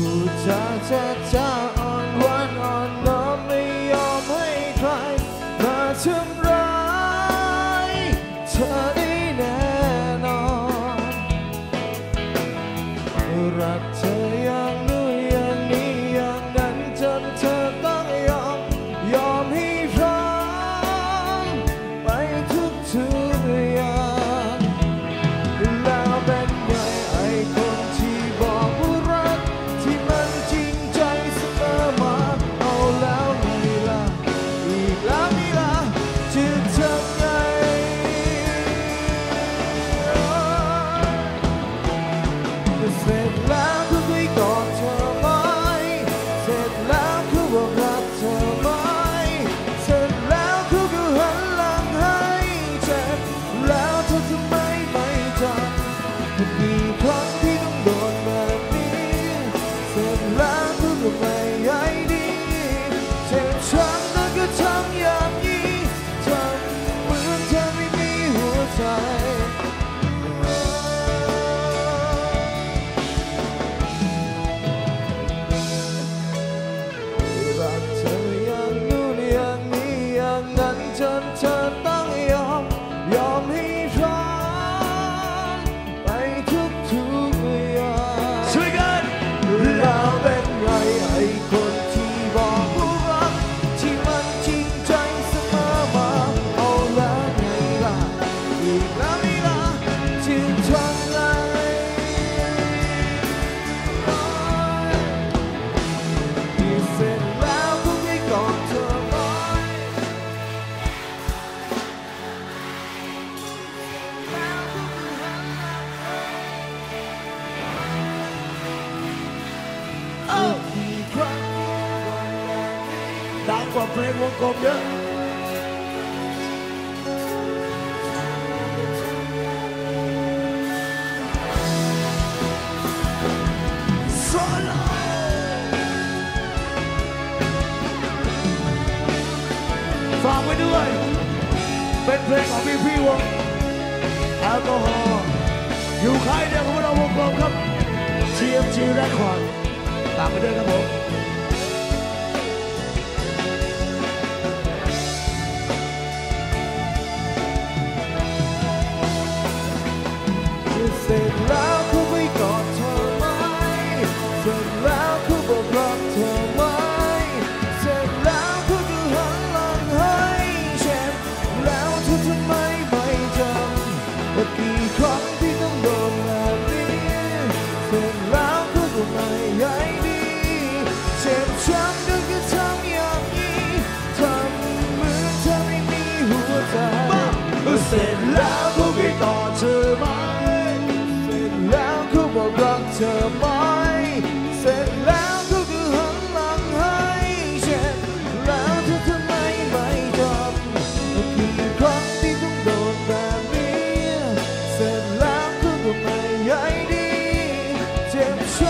Ku caca 我总。 ดังกว่าเพลงวงกลมเยอะฝากไว้ด้วย เป็นเพลงของพี่พี่วงแอลกอฮอล์อยู่ใครเดียวกับเราวงกลมครับ GMG Record ฝากไว้ด้วยครับผม you said love. ธอไป เสร็จแล้วเธอก็หันหลังให้ฉันแล้วเธอทำไมไม่ทำกี่ครั้งที่ต้องโดนแบบนี้ เสร็จแล้วเธอก็ไม่ยายดี เจ็บช้ำ